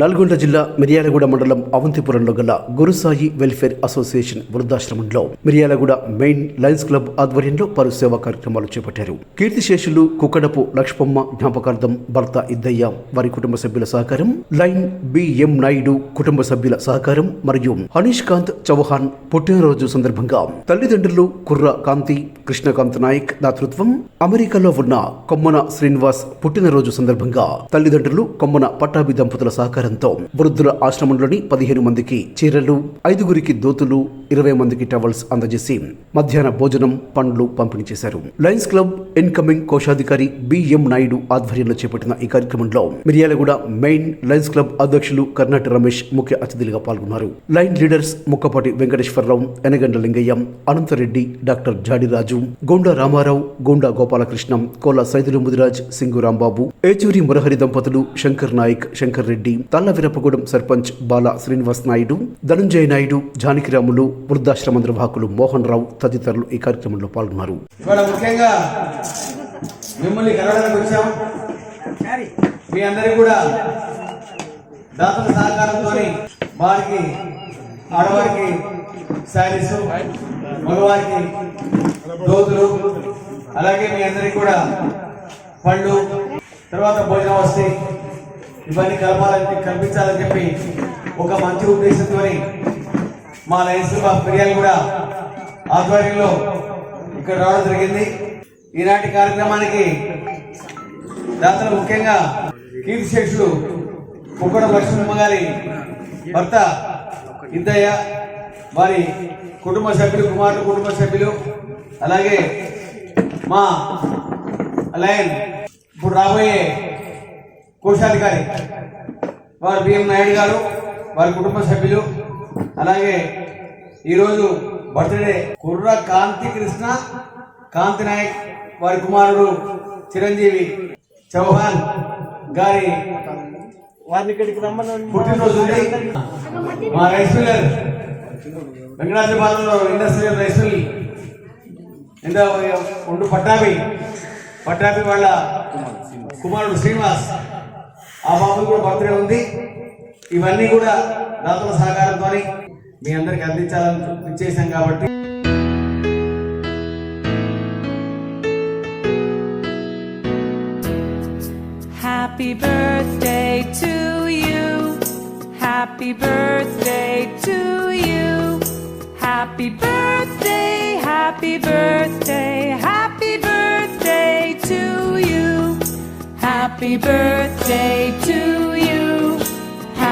నల్గొండ జిల్లా మిర్యాలగూడ మండలం అవంతిపురంలో గల గురుసాయి వెల్ఫేర్ అసోసియేషన్ వృద్ధాశ్రమంలో మిర్యాలగూడ మెయిన్ లయన్స్ క్లబ్ ఆధ్వర్యంలో పలు సేవా కార్యక్రమాలు చేపట్టారు. కీర్తిశేషులు కుక్కడపు లక్ష్మమ్మ జ్ఞాపకార్థం భర్త ఇద్దయ్య వారి కుటుంబ సభ్యుల సహకారం లైన్ బిఎం నాయుడు కుటుంబ సభ్యుల సహకారం మరియు హనీష్ కాంత్ చౌహాన్ పుట్టినరోజు సందర్భంగా తల్లిదండ్రులు కుర్ర కాంతి కృష్ణకాంత్ నాయక్ దాతృత్వం. అమెరికాలో ఉన్న కొమ్మన శ్రీనివాస్ పుట్టినరోజు సందర్భంగా తల్లిదండ్రులు కొమ్మన పట్టాభి దంపతుల సహకారంతో వృద్ధుల ఆశ్రమంలోని పదిహేను మందికి చీరలు ఐదుగురికి దోతులు ఇరవై మందికి టవల్స్ అందజేసి మధ్యాహ్న భోజనం పండ్లు పంపిణీ చేశారు. లయన్స్ క్లబ్ ఇన్కమింగ్ కోశాధికారి బిఎం నాయుడు ఆధ్వర్యంలో చేపట్టిన ఈ కార్యక్రమంలో మిర్యాలగూడ మెయిన్ లయన్స్ క్లబ్ అధ్యక్షులు కర్ణాటి రమేష్ ముఖ్య అతిథులుగా పాల్గొన్నారు. Line leaders Mukkapati Venkateswararao Enaganda Lingaiah Anantareddy doctor Jadiraju Gonda Ramarao Gonda Gopalakrishnam Kola Saidulu Mudiraj Singu Rambabu Yechuri Murahari దంపతులు శంకర్ నాయక్ శంకర్ రెడ్డి తల్లవిరపగూడెం సర్పంచ్ బాల శ్రీనివాస్ నాయుడు ధనుంజయ నాయుడు జానకిరాములు వృద్ధాశ్రమ నిర్వాహకులు మోహన్ రావు తదితరులు ఈ కార్యక్రమంలో పాల్గొన్నారు. ముఖ్యంగా మిమ్మల్ని కలవడానికి వచ్చాం. మీ అందరికీ కూడా దాతల సహకారంతో వారికి ఆడవారికి శారీస్ మగవారికి దోతులు అలాగే మీ అందరికీ కూడా పళ్ళు తర్వాత భోజనం వస్తే ఇవన్నీ కలపాలని కల్పించాలని చెప్పి ఒక మంచి ఉద్దేశంతో మా లైన్స్ మా ఫిర్యాదు కూడా ఆధ్వర్యంలో ఇక్కడ రావడం జరిగింది. ఈనాటి కార్యక్రమానికి దాతలు ముఖ్యంగా కీర్తిశేషులు కుక్కడ లక్ష్మమ్మ గారి భర్త ఇద్దయ్య వారి కుటుంబ సభ్యులు కుమారుడు కుటుంబ సభ్యులు అలాగే మా లయన్ ఇప్పుడు రాబోయే కోశాధికారి వారు బిఎం నాయుడు గారు వారి కుటుంబ సభ్యులు అలాగే ఈరోజు బర్త్డే కుర్ర కాంతి కృష్ణ కాంతి నాయక్ వారి కుమారుడు చిరంజీవి చౌహాన్ గారి వారిని ఇక్కడికి రమ్మని పుట్టినరోజు మా రైస్ మిల్లర్ వెంకటాద్రిపాలెంలో ఇండస్ట్రియల్ రైస్ మిల్ ఎంత ఉండు పట్టాభి పట్టాభి వాళ్ళ కుమారుడు శ్రీనివాస్. ఆ బాబు కూడా బర్త్డే ఉంది. ఇవన్నీ కూడా దాతల సహకారంతో మీ అందరికి అందించాలని చేశాం కాబట్టి Happy birthday to you. Happy birthday to you. Happy birthday, happy birthday, happy birthday to you. Happy birthday to you.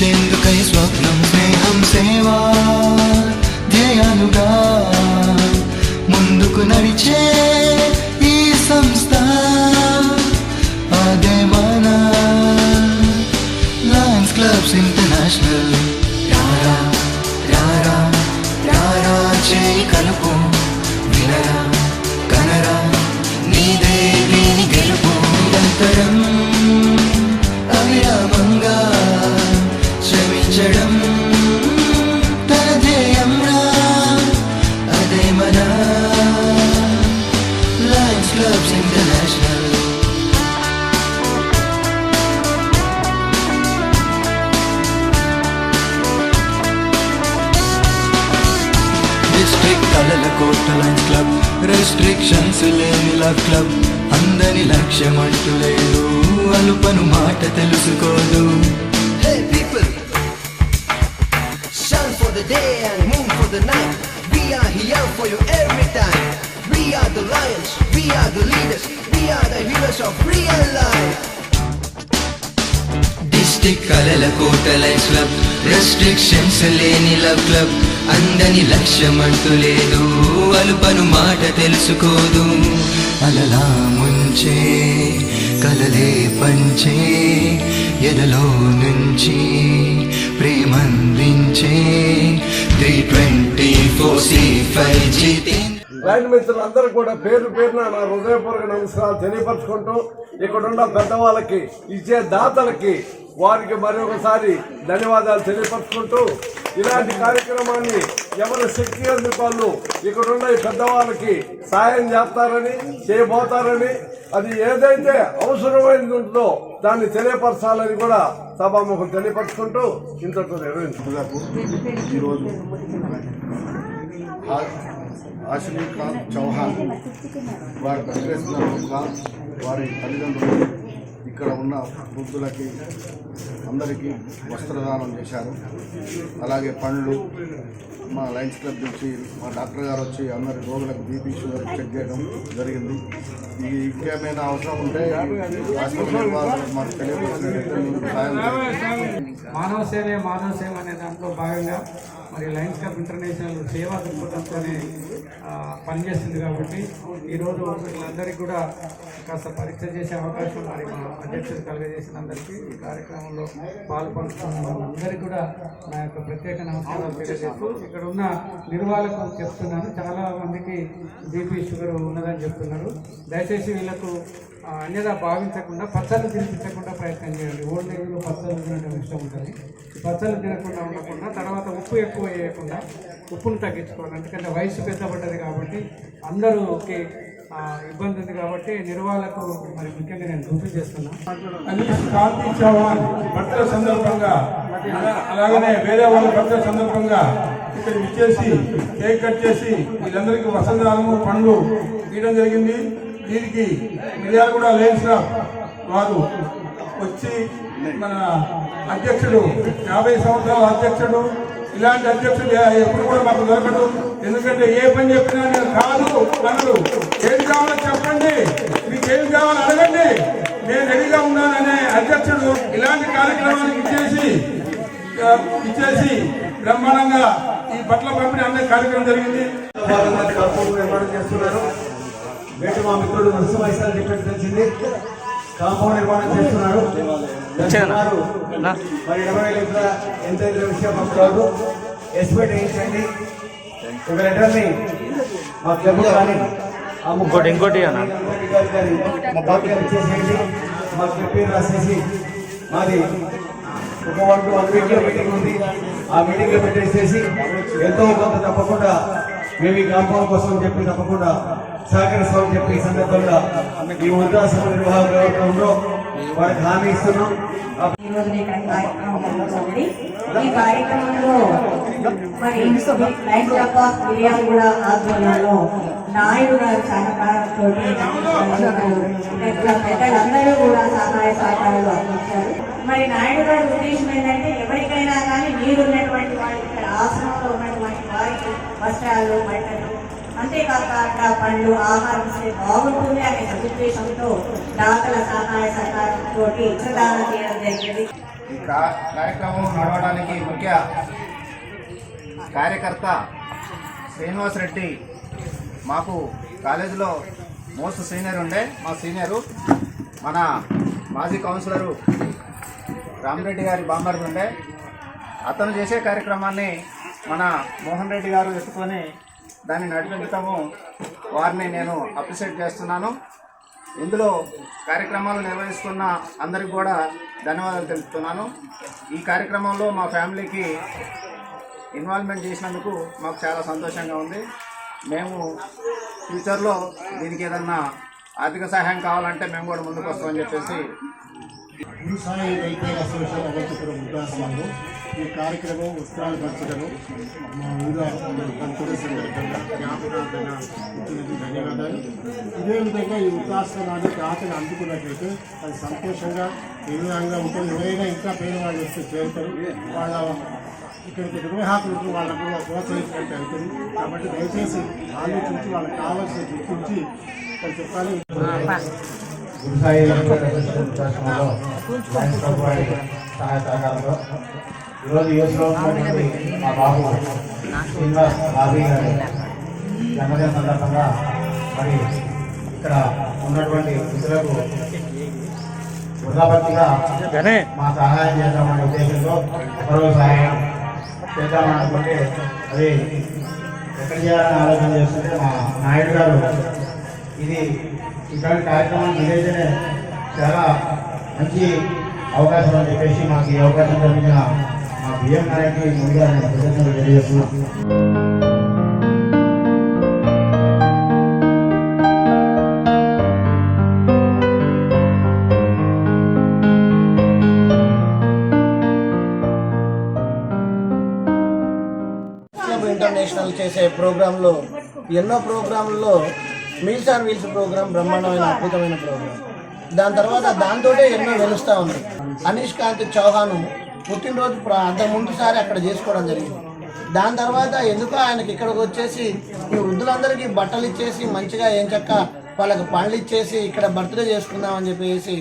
తీర్చేందుకై స్వప్నం స్నేహం సేవా ధ్యేయాలుగా ముందుకు నడిచే ఈ సంస్థ. అదే మన లయన్స్ క్లబ్స్ ఇంటర్నేషనల్ రారా రారా రారా చేయి కలుపు. వినరా కనరా నీదే దీని గెలుపు. నిరంతరం అవిరామంగా కలల కోట లయన్స్ క్లబ్ రెస్ట్రిక్షన్స్ లేని లవ్ క్లబ్ అందని లక్ష్యం అంటూ లేదు అలుపను మాట తెలుసుకోదు Hey people, shine for the day and moon for the night. We are here for you every time. We are the lions, we are the leaders, we are the heroes of real life. District fantastic కలల కోట lines club restrictions లేని love club అందని లక్ష్యం లేదు. అలుపను మాట తెలుసుకోదు. అలలా ముంచే కలలే పంచే ఎదలో నుంచి ప్రేమందించే. Three twenty four C five G రైతు మిత్రులందరూ కూడా పేరు పేరున నా హృదయపూర్వక నమస్కారాలు తెలియపరచుకుంటూ ఇక్కడున్న పెద్దవాళ్ళకి ఇచ్చే దాతలకి వారికి మరొకసారి ధన్యవాదాలు తెలియపరచుకుంటూ ఇలాంటి కార్యక్రమాన్ని ఎవరి శక్తి అందుకు వాళ్ళు ఇక్కడున్న ఈ పెద్దవాళ్ళకి సాయం చేస్తారని చేయబోతారని అది ఏదైతే అవసరమైనది ఉంటుందో దాన్ని తెలియపరచాలని కూడా సభాముఖం తెలియపరచుకుంటూ ఇంతటితో నిర్వహించుకుంటారు ఈరోజు ఆశ్రీకాంత్ చౌహాన్ వారి ప్రతివేశంగా వారి తల్లిదండ్రులు ఇక్కడ ఉన్న వృద్ధులకి అందరికీ వస్త్రదానం చేశారు. అలాగే పండ్లు మా లయన్స్ క్లబ్ నుంచి మా డాక్టర్ గారు వచ్చి అందరి రోగులకు బీపీ షుగర్ చెక్ చేయడం జరిగింది. ఇది ఇంకేమైనా అవసరం ఉంటే మాకు తెలియపరిచినట్లయితే మానవ సేవ మానవ సేవ అనే దాంట్లో భాగంగా మరి లయన్స్ క్లబ్ ఇంటర్నేషనల్ సేవా దృక్పథంతోనే పనిచేస్తుంది కాబట్టి ఈరోజు వీళ్ళందరికీ కూడా కాస్త పరీక్ష చేసే అవకాశం మరి మా అధ్యక్షుడు కలుగజేసినందరికీ ఈ కార్యక్రమంలో పాల్పంచుకున్న వాళ్ళందరికీ కూడా నా యొక్క ప్రత్యేక నమస్కారాలు తెలియజేస్తూ ఇక్కడ ఉన్న నిర్వాహకులు చెప్తున్నాను. చాలా మందికి బీపీ షుగర్ ఉన్నదని చెప్తున్నారు. దయచేసి వీళ్ళకు ఆ, అన్యదా భావించకుండా పచ్చళ్ళు తినిపించకుండా ప్రయత్నం చేయండి. ఓల్డ్ ఏజ్లో పచ్చళ్ళు తినడం ఇష్టం ఉంటుంది. పచ్చళ్ళు తినకుండా ఉండకుండా తర్వాత ఉప్పు ఎక్కువ వేయకుండా ఉప్పును తగ్గించుకోవాలి ఎందుకంటే వయసు పెద్దపడ్డది కాబట్టి అందరూ ఆ, ఇబ్బంది ఉంది కాబట్టి నిర్వాహకు మరి ముఖ్యంగా నేను డ్యూటీ చేస్తున్నాను అనీష్ కాంతి చౌహాన్ బర్త్డే సందర్భంగా అలా- అలాగనే వేరే వాళ్ళ బర్త్డే సందర్భంగా ఇక్కడ ఇచ్చేసి కేక్ కట్ చేసి వీళ్ళందరికీ వసంతాలము పండ్లు తీయడం జరిగింది. దీనికి మిర్యాలగూడ లేచిన వారు వచ్చి మన అధ్యక్షుడు యాభై సంవత్సరాల అధ్యక్షుడు ఇలాంటి అధ్యక్షుడు ఎప్పుడు కూడా మాకు దొరకడు. ఎందుకంటే ఏ పని చెప్పినా నేను కాదు అనడు. ఏది కావాలో చెప్పండి. మీకు ఏది కావాలో అడగండి. నేను రెడీగా ఉన్నాననే అధ్యక్షుడు ఇలాంటి కార్యక్రమానికి ఇచ్చేసి ఇచ్చేసి బ్రహ్మాండంగా ఈ పట్ల పంపిణీ అనే కార్యక్రమం జరిగింది. చేస్తున్నారు. బయట మా మిత్రుడు నరసింహ చెప్పేసి తెలిసింది కాంపౌండ్ నిర్మాణం చేస్తున్నారు. మరి ఇరవై వేల ఎంత విషయం కాదు ఎస్టిమేట్ వేయించండి. ఒక లెటర్ని మా క్లబ్ కానీ ఇంకోటి ఇంకోటి మా కాపీ ఇచ్చేసేయండి. మా క్లబ్ రాసేసి మాది ఒక వన్ టు వన్ మీటింగ్ ఉంది. ఆ మీటింగ్లో పెట్టేసేసి ఎంతో కొంత తప్పకుండా మేము ఈ కాంపౌండ్ కోసం చెప్పి తప్పకుండా సహకరిస్తామని చెప్పి ఈ సందర్భంగా ఈ వృద్ధాశ్రమ నిర్వాహక ప్రభుత్వంలో వారికి హామీ ఇస్తున్నాం. ఈ కార్యక్రమంలో మరి లైన్ క్లబ్ ఆఫ్ మిర్యాలగూడ ఆధ్వర్యంలో నాయుడు గారు సహకారంతో పెద్దలందరూ కూడా సహాయ సహకారాలు అందించారు. మరి నాయుడు గారి ఉద్దేశం ఏంటంటే ఎవరికైనా కానీ నీరున్నటువంటి వాళ్ళు ఇక్కడ ఆశ్రమంలో ఉన్న వస్త్రాలు బట్టలు అంతేకాక అక్కడ పండ్లు ఆహారం ఇస్తే బాగుంటుంది అనే సదుద్దేశంతో దాతల సహాయ సహకారంతో విత్తనాలు చేయడం జరిగింది. ఈ కార్యక్రమం నడవడానికి ముఖ్య కార్యకర్త శ్రీనివాస్ రెడ్డి మాకు కాలేజీలో మోస్ట్ సీనియర్ ఉండే. మా సీనియరు మన మాజీ కౌన్సిలరు రామరెడ్డి గారి బామ్మర్ది ఉండే. అతను చేసే కార్యక్రమాన్ని మన మోహన్ రెడ్డి గారు ఎత్తుకొని దాన్ని నడిపించటము వారిని నేను అప్రిషియేట్ చేస్తున్నాను. ఇందులో కార్యక్రమాలు నిర్వహిస్తున్న అందరికి కూడా ధన్యవాదాలు తెలుపుతున్నాను. ఈ కార్యక్రమంలో మా ఫ్యామిలీకి ఇన్వాల్వ్మెంట్ చేసినందుకు మాకు చాలా సంతోషంగా ఉంది. మేము ఫ్యూచర్లో దీనికి ఏదన్నా ఆర్థిక సహాయం కావాలంటే మేము కూడా ముందుకు వస్తామని చెప్పేసి ఈ కార్యక్రమం వస్త్రాలు పంచడము మా ఊరు సందర్భంగా జ్ఞాపకార్థంగా ధన్యవాదాలు. ఇదే విధంగా ఈ వృద్ధాశ్రమాన్ని దాతలు అందుకున్నట్లయితే అది సంతోషంగా ఏ విధంగా ఉంటుంది. ఎవరైనా ఇంకా పేదవాళ్ళు వస్తే చేరుతారు. వాళ్ళ ఇక్కడికి నిర్వాహకులకు వాళ్ళకు ప్రోత్సహించినట్టు అవుతుంది. కాబట్టి దయచేసి ఆలోచించి వాళ్ళకి కావాల్సిన గుర్తించి వాళ్ళు చెప్పాలి. గురుసాయి వెల్ఫేర్ సహాయ సహకారంతో ఈరోజు యూఎస్లో ఉన్నటువంటి మా బాబు శ్రీనివాస్ బాబీ గారి జన్మదిన సందర్భంగా మరి ఇక్కడ ఉన్నటువంటి ఇతరులకు వృధాపత్తిగా మా సహాయం చేద్దామనే ఉద్దేశంతో ఒకరోజు సహాయం చేద్దామని అనుకుంటే అది ఎక్కడ చేయాలని ఆలోచన చేస్తుంటే మా నాయుడు గారు ఇది ఇటువంటి కార్యక్రమం నిర్వహించే చాలా మంచి అవకాశం అని చెప్పేసి మాకు ఈ అవకాశం కల్పించిన మా ముందుగా ఇంటర్నేషనల్ చేసే ప్రోగ్రాంలో ఎన్నో ప్రోగ్రాంలలో మీల్స్ ఆన్ వీల్స్ ప్రోగ్రాం బ్రహ్మాండమైన అద్భుతమైన ప్రోగ్రాం. దాని తర్వాత దాంతో ఎన్నో వెలుస్తూ ఉంది. అనీష్ కాంత్ చౌహాను పుట్టినరోజు ప్ర- అంత ముందుసారి అక్కడ చేసుకోవడం జరిగింది. దాని తర్వాత ఎందుకో ఆయనకి ఇక్కడికి వచ్చేసి ఈ వృద్ధులందరికీ బట్టలు ఇచ్చేసి మంచిగా ఏం చక్క వాళ్ళకి పండ్లు ఇచ్చేసి ఇక్కడ బర్త్డే చేసుకుందామని చెప్పేసి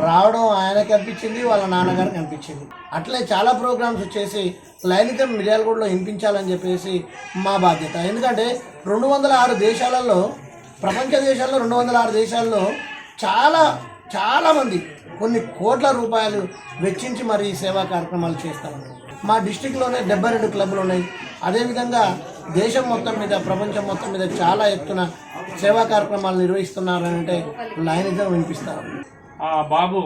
రావడం ఆయనకి అనిపించింది వాళ్ళ నాన్నగారికి అనిపించింది అట్లే చాలా ప్రోగ్రామ్స్ వచ్చేసి లైనికం మిర్యాలగూడలో వినిపించాలని చెప్పేసి మా బాధ్యత. ఎందుకంటే రెండు వందల ఆరు దేశాలలో ప్రపంచ దేశాల్లో రెండు వందల ఆరు దేశాల్లో చాలా చాలామంది కొన్ని కోట్ల రూపాయలు వెచ్చించి మరి ఈ సేవా కార్యక్రమాలు చేస్తూ మా డిస్టిక్లోనే డెబ్బై రెండు క్లబ్లు ఉన్నాయి. అదేవిధంగా దేశం మొత్తం మీద ప్రపంచం మొత్తం మీద చాలా ఎత్తున సేవా కార్యక్రమాలు నిర్వహిస్తున్నారంటే లైనిజం వినిపిస్తారు ఆ బాబు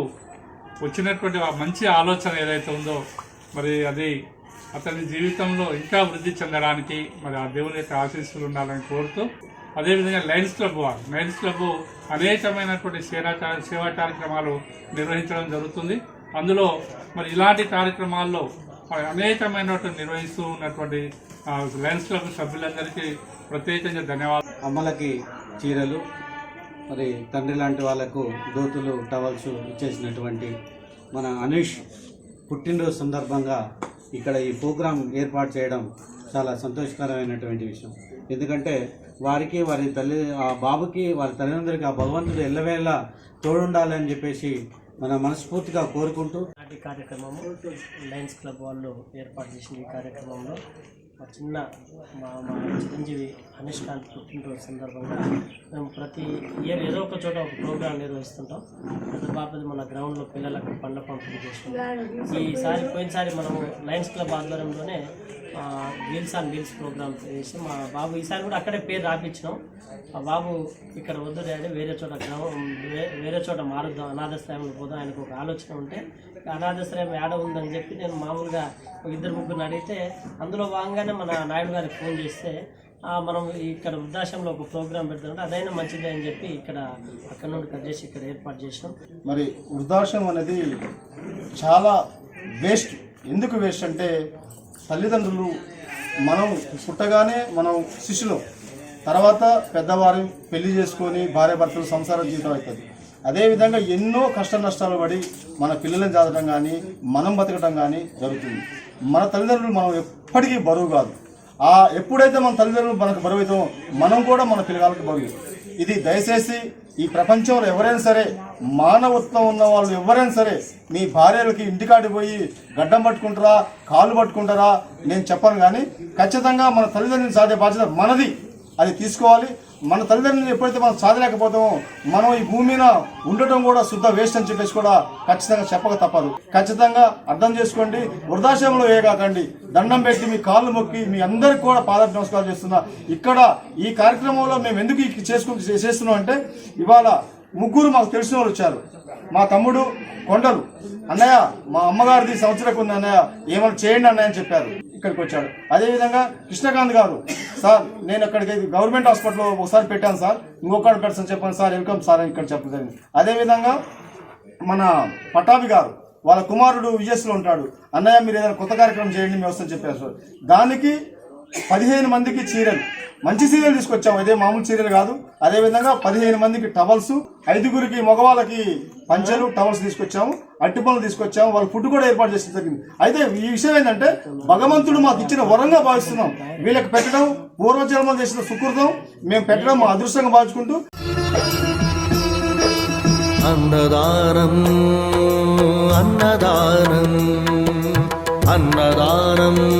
వచ్చినటువంటి ఆ మంచి ఆలోచన ఏదైతే ఉందో మరి అది అతని జీవితంలో ఇంకా వృద్ధి చెందడానికి మరి ఆ దేవుని యొక్క ఆశీస్సులు ఉండాలని కోరుతూ అదేవిధంగా లయన్స్ క్లబ్ వారు. లయన్స్ క్లబ్ అనేకమైనటువంటి సేవా సేవా కార్యక్రమాలు నిర్వహించడం జరుగుతుంది. అందులో మరి ఇలాంటి కార్యక్రమాల్లో అనేకమైనటువంటి నిర్వహిస్తూ ఉన్నటువంటి లయన్స్ క్లబ్ సభ్యులందరికీ ప్రత్యేకంగా ధన్యవాదాలు. అమ్మలకి చీరలు మరి తండ్రి లాంటి వాళ్ళకు దోతులు టవల్స్ ఇచ్చేసినటువంటి మన అనీష్ పుట్టినరోజు సందర్భంగా ఇక్కడ ఈ ప్రోగ్రాం ఏర్పాటు చేయడం చాలా సంతోషకరమైనటువంటి విషయం. ఎందుకంటే వారికి వారి తల్లి ఆ బాబుకి వారి తల్లిదండ్రులకి ఆ భగవంతుడు ఎల్లవేళ తోడుండాలని చెప్పేసి మన మనస్ఫూర్తిగా కోరుకుంటూ నాటి కార్యక్రమము లయన్స్ క్లబ్ వాళ్ళు ఏర్పాటు చేసిన ఈ కార్యక్రమంలో మా చిన్న మా మా చిరంజీవి అనీష్ కాంత్ పుట్టినరోజు సందర్భంగా మేము ప్రతి ఇయర్ ఏదో ఒక చోట ఒక ప్రోగ్రాం నిర్వహిస్తుంటాం. పెద్ద బాపది మన గ్రౌండ్లో పిల్లలకు పండ్ల పంపిణీ చేస్తుంటాం ఈసారి పోయినసారి మనము లయన్స్ క్లబ్ ఆధ్వర్యంలోనే వీల్స్ ఆన్ వీల్స్ ప్రోగ్రామ్ చేసి మా బాబు ఈసారి కూడా అక్కడే పేరు రాపించినాం ఆ బాబు ఇక్కడ వద్దు డాడీ వేరే చోట గ్రామం వేరే చోట మారుద్దాం అనాథ స్థాయిలో పోదాం ఆయనకు ఒక ఆలోచన ఉంటే అనాథశ్రయం ఏడ ఉందని చెప్పి నేను మామూలుగా ఒక ఇద్దరు ముగ్గురిని అడిగితే అందులో భాగంగానే మన నాయుడు గారికి ఫోన్ చేస్తే మనం ఇక్కడ వృద్ధాశ్రమంలో ఒక ప్రోగ్రామ్ పెడుతుంటే అదైనా మంచిదే అని చెప్పి ఇక్కడ అక్కడ నుండి కట్ చేసి ఇక్కడ ఏర్పాటు చేసినాం. మరి వృద్ధాశ్రమం అనేది చాలా వేస్ట్. ఎందుకు వేస్ట్ అంటే తల్లిదండ్రులు మనం పుట్టగానే మనం శిష్యులు. తర్వాత పెద్దవారిని పెళ్ళి చేసుకొని భార్య భర్తలు సంసార జీవితం అవుతుంది. అదేవిధంగా ఎన్నో కష్ట నష్టాలు పడి మన పిల్లలను చదవడం కానీ మనం బతకడం కానీ జరుగుతుంది. మన తల్లిదండ్రులు మనం ఎప్పటికీ బరువు కాదు. ఆ ఎప్పుడైతే మన తల్లిదండ్రులు మనకు బరువు అవుతామో మనం కూడా మన పిల్లగాళ్ళకి బరువు ఇది దయచేసి ఈ ప్రపంచంలో ఎవరైనా సరే మానవత్వం ఉన్న వాళ్ళు ఎవరైనా సరే మీ భార్యలకి ఇంటికాడికి పోయి గడ్డం పట్టుకుంటారా కాళ్ళు పట్టుకుంటారా నేను చెప్పను కానీ ఖచ్చితంగా మన తల్లిదండ్రులను సాధే బాధ్యత మనది. అది తీసుకోవాలి. మన తల్లిదండ్రులు ఎప్పుడైతే మనం సాధలేకపోతామో మనం ఈ భూమి మీద ఉండటం కూడా శుద్ధ వేస్ట్ అని చెప్పేసి కూడా ఖచ్చితంగా చెప్పక తప్పదు. ఖచ్చితంగా అర్థం చేసుకోండి. వృద్ధాశ్రమంలో వేయగాకండి దండం పెట్టి మీ కాళ్ళు మొక్కి మీ అందరికి కూడా పాద నమస్కారం చేస్తున్నా. ఇక్కడ ఈ కార్యక్రమంలో మేము ఎందుకు చేసుకుంటూ చేస్తున్నాం అంటే ఇవాళ ముగ్గురు మాకు తెలిసిన వాళ్ళు వచ్చారు. మా తమ్ముడు కొండలు. అన్నయ్య మా అమ్మగారిది సంవత్సరం ఉంది అన్నయ్య. ఏమైనా చేయండి అన్నయ్య అని చెప్పారు. ఇక్కడికి వచ్చాడు అదేవిధంగా కృష్ణకాంత్ గారు సార్ నేను అక్కడికి గవర్నమెంట్ హాస్పిటల్లో ఒకసారి పెట్టాను సార్. ఇంకొకటి పెడతాను చెప్పాను. సార్ వెల్కమ్ సార్ అని ఇక్కడ చెప్పడం జరిగింది. అదేవిధంగా మన పటాభి గారు వాళ్ళ కుమారుడు విజయస్లో ఉంటాడు. అన్నయ్య మీరు ఏదైనా కొత్త కార్యక్రమం చేయండి మేము వస్తాను చెప్పారు సార్. దానికి పదిహేను మందికి చీరలు. మంచి చీరలు తీసుకొచ్చాము ఇదే మామూలు చీరలు కాదు. అదేవిధంగా పదిహేను మందికి టవల్స్ ఐదుగురికి మగవాళ్ళకి పంచలు టవల్స్ తీసుకొచ్చాము. అట్టి పనులు తీసుకొచ్చాము. వాళ్ళ ఫుడ్ కూడా ఏర్పాటు చేసిన జరిగింది. అయితే ఈ విషయం ఏంటంటే భగవంతుడు మాకు ఇచ్చిన వరంగా భావిస్తున్నాం. వీళ్ళకి పెట్టడం పూర్వజన్మలు చేసిన సుకృతం. మేము పెట్టడం మా అదృష్టంగా భావించుకుంటూ. అన్నదానం అన్నదానం అన్నదానం.